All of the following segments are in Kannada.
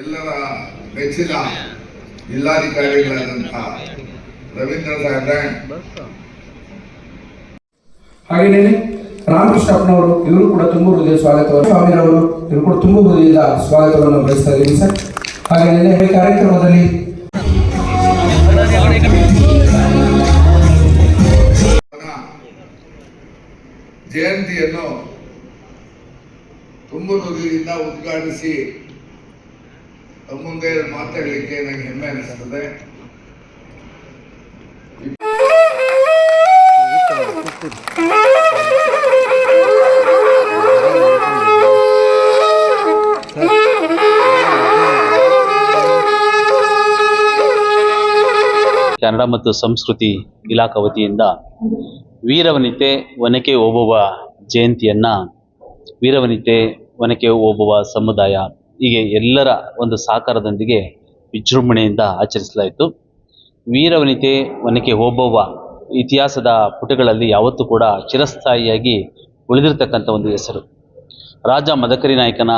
ಎಲ್ಲರ ಮೆಚ್ಚಿನ ಜಿಲ್ಲಾಧಿಕಾರಿಗಳಾದಂತಹ ರವೀಂದ್ರ ಸಾಹೇಬ್ರೆ. ಹಾಗೆಯೇ ರಾಮಕೃಷ್ಣಪ್ಪನವರು ಇವರು ಕೂಡ ತುಂಬ ಹೃದಯ ಸ್ವಾಗತವನ್ನು ಸ್ವಾಮಿರವರು ಇವರು ಕೂಡ ತುಂಬ ಹೃದಯದ ಸ್ವಾಗತವನ್ನು ಬಯಸ್ತಾ ಇದ್ದೀವಿ ಸರ್. ಹಾಗೆಯೇ ಈ ಕಾರ್ಯಕ್ರಮದಲ್ಲಿ ಜಯಂತಿಯನ್ನು ತುಂಬ ಹೃದಯದಿಂದ ಉದ್ಘಾಟಿಸಿ ಮುಂದೆ ಮಾತಾಡಲಿಕ್ಕೆ ನನಗೆ ಕನ್ನಡ ಮತ್ತು ಸಂಸ್ಕೃತಿ ಇಲಾಖಾ ವತಿಯಿಂದ ವೀರವನಿತೆ ಒನಕೆ ಓಬವ್ವ ಜಯಂತಿಯನ್ನ, ವೀರವನಿತೆ ಒನಕೆ ಓಬವ್ವ ಸಮುದಾಯ ಹೀಗೆ ಎಲ್ಲರ ಒಂದು ಸಹಕಾರದೊಂದಿಗೆ ವಿಜೃಂಭಣೆಯಿಂದ ಆಚರಿಸಲಾಯಿತು. ವೀರವನಿತೆ ಒನಕೆ ಓಬವ್ವ ಇತಿಹಾಸದ ಪುಟಗಳಲ್ಲಿ ಯಾವತ್ತೂ ಕೂಡ ಚಿರಸ್ಥಾಯಿಯಾಗಿ ಉಳಿದಿರ್ತಕ್ಕಂಥ ಒಂದು ಹೆಸರು. ರಾಜ ಮದಕರಿ ನಾಯಕನ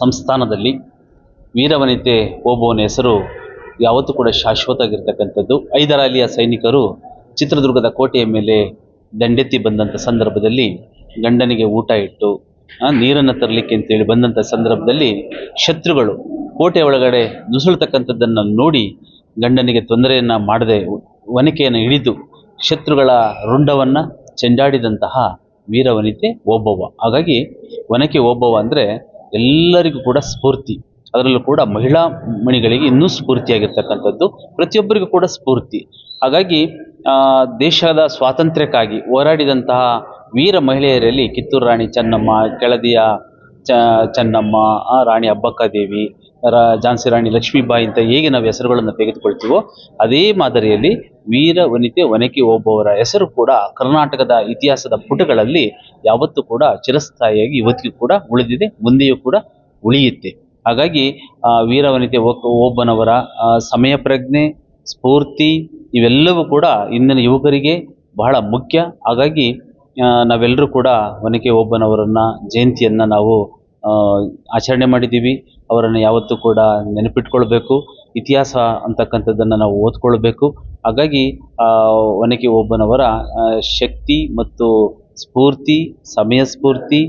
ಸಂಸ್ಥಾನದಲ್ಲಿ ವೀರವನಿತೆ ಓಬವ್ವನ ಹೆಸರು ಯಾವತ್ತೂ ಕೂಡ ಶಾಶ್ವತ ಆಗಿರ್ತಕ್ಕಂಥದ್ದು ಐದರಾಲಿಯ ಸೈನಿಕರು ಚಿತ್ರದುರ್ಗದ ಕೋಟೆಯ ಮೇಲೆ ದಂಡೆತ್ತಿ ಬಂದಂಥ ಸಂದರ್ಭದಲ್ಲಿ ಗಂಡನಿಗೆ ಊಟ ಇಟ್ಟು ನೀರನ್ನು ತರಲಿಕ್ಕೆ ಅಂತೇಳಿ ಬಂದಂಥ ಸಂದರ್ಭದಲ್ಲಿ ಶತ್ರುಗಳು ಕೋಟೆ ಒಳಗಡೆ ನುಸುಳ್ತಕ್ಕಂಥದ್ದನ್ನು ನೋಡಿ ಗಂಡನಿಗೆ ತೊಂದರೆಯನ್ನು ಮಾಡದೆ ಒನಕೆಯನ್ನು ಹಿಡಿದು ಶತ್ರುಗಳ ರುಂಡವನ್ನು ಚೆಂಡಾಡಿದಂತಹ ವೀರವನಿತೆ ಓಬವ್ವ. ಹಾಗಾಗಿ ಒನಕೆ ಓಬವ್ವ ಅಂದರೆ ಎಲ್ಲರಿಗೂ ಕೂಡ ಸ್ಫೂರ್ತಿ. ಅದರಲ್ಲೂ ಕೂಡ ಮಹಿಳಾ ಮಣಿಗಳಿಗೆ ಇನ್ನೂ ಸ್ಫೂರ್ತಿಯಾಗಿರ್ತಕ್ಕಂಥದ್ದು, ಪ್ರತಿಯೊಬ್ಬರಿಗೂ ಕೂಡ ಸ್ಫೂರ್ತಿ. ಹಾಗಾಗಿ ದೇಶದ ಸ್ವಾತಂತ್ರ್ಯಕ್ಕಾಗಿ ಹೋರಾಡಿದಂತಹ ವೀರ ಮಹಿಳೆಯರಲ್ಲಿ ಕಿತ್ತೂರು ರಾಣಿ ಚೆನ್ನಮ್ಮ, ಕೆಳದಿಯ ಚ, ಚೆನ್ನಮ್ಮ ರಾಣಿ ಅಬ್ಬಕ್ಕಾದೇವಿ, ರಾ ಝಾನ್ಸಿ ರಾಣಿ ಲಕ್ಷ್ಮೀಬಾಯಿ ಅಂತ ಹೇಗೆ ನಾವು ಹೆಸರುಗಳನ್ನು ತೆಗೆದುಕೊಳ್ತೀವೋ ಅದೇ ಮಾದರಿಯಲ್ಲಿ ವೀರ ವನಿತೆ ಒನಕೆ ಓಬವ್ವರ ಹೆಸರು ಕೂಡ ಕರ್ನಾಟಕದ ಇತಿಹಾಸದ ಪುಟಗಳಲ್ಲಿ ಯಾವತ್ತೂ ಕೂಡ ಚಿರಸ್ಥಾಯಿಯಾಗಿ ಇವತ್ತಿಗೂ ಕೂಡ ಉಳಿದಿದೆ, ಮುಂದೆಯೂ ಕೂಡ ಉಳಿಯುತ್ತೆ. ಹಾಗಾಗಿ ವೀರ ವನಿತೆ ಓಬನವರ ಸಮಯ ಪ್ರಜ್ಞೆ, ಸ್ಫೂರ್ತಿ ಇವೆಲ್ಲವೂ ಕೂಡ ಇಂದಿನ ಯುವಕರಿಗೆ ಬಹಳ ಮುಖ್ಯ. ಹಾಗಾಗಿ ನಾವೆಲ್ಲರೂ ಕೂಡ ಒನಕೆ ಓಬನವರನ್ನ ಜಯಂತಿಯನ್ನು ನಾವು ಆಚರಣೆ ಮಾಡಿದ್ದೀವಿ. ಅವರನ್ನು ಯಾವತ್ತೂ ಕೂಡ ನೆನಪಿಟ್ಕೊಳ್ಬೇಕು. ಇತಿಹಾಸ ಅಂತಕ್ಕಂಥದ್ದನ್ನು ನಾವು ಓದ್ಕೊಳ್ಬೇಕು. ಹಾಗಾಗಿ ಒನಕೆ ಓಬನವರ ಶಕ್ತಿ ಮತ್ತು ಸ್ಫೂರ್ತಿ, ಸಮಯ ಸ್ಫೂರ್ತಿ,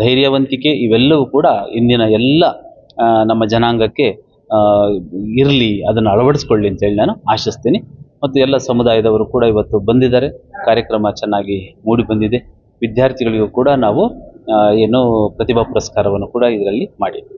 ಧೈರ್ಯವಂತಿಕೆ ಇವೆಲ್ಲವೂ ಕೂಡ ಇಂದಿನ ಎಲ್ಲ ನಮ್ಮ ಜನಾಂಗಕ್ಕೆ ಇರಲಿ, ಅದನ್ನು ಅಳವಡಿಸ್ಕೊಳ್ಳಿ ಅಂತೇಳಿ ನಾನು ಆಶಿಸ್ತೀನಿ. ಮತ್ತು ಎಲ್ಲ ಸಮುದಾಯದವರು ಕೂಡ ಇವತ್ತು ಬಂದಿದ್ದಾರೆ. ಕಾರ್ಯಕ್ರಮ ಚೆನ್ನಾಗಿ ಮೂಡಿ ಬಂದಿದೆ. ವಿದ್ಯಾರ್ಥಿಗಳಿಗೂ ಕೂಡ ನಾವು ಏನು ಪ್ರತಿಭಾ ಪುರಸ್ಕಾರವನ್ನು ಕೂಡ ಇದರಲ್ಲಿ ಮಾಡಿದ್ವಿ.